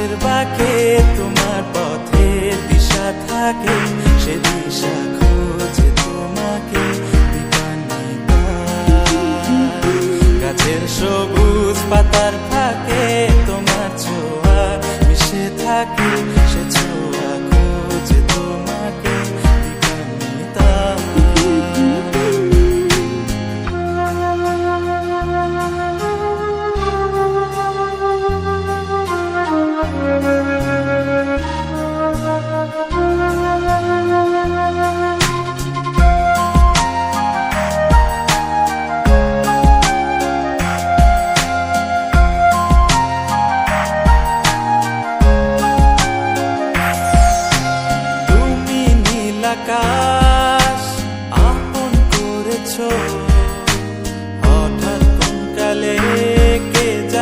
পথের বাকে তোমার পথের দিশা থাকে সে দিশা খোঁজে তোমাকে গাছের সবুজ পাতা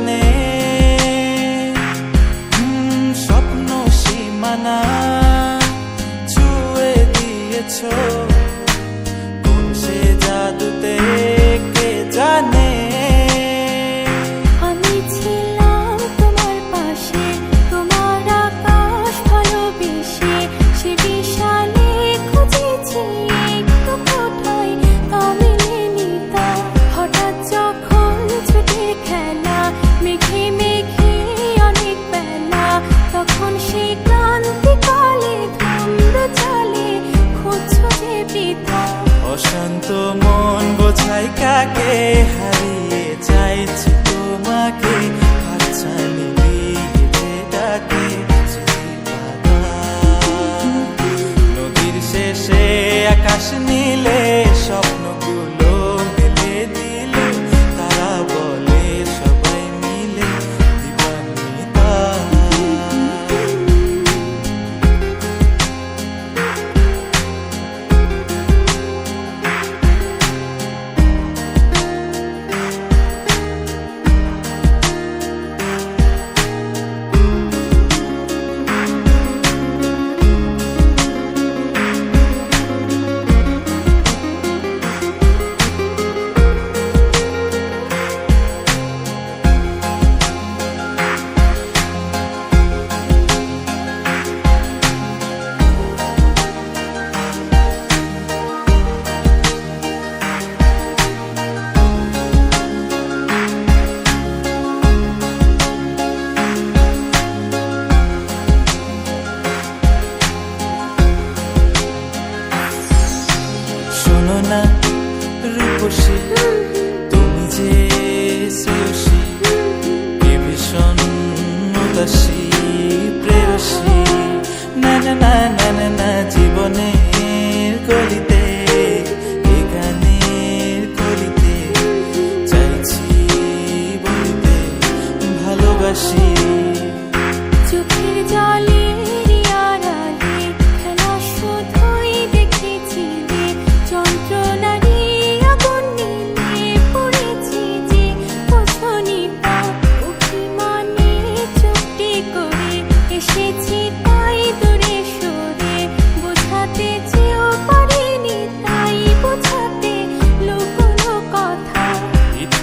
planes.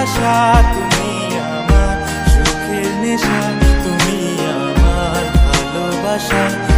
ভালোবাসা তুমি আমার সুখের নেশা তুমি আমার ভালোবাসা।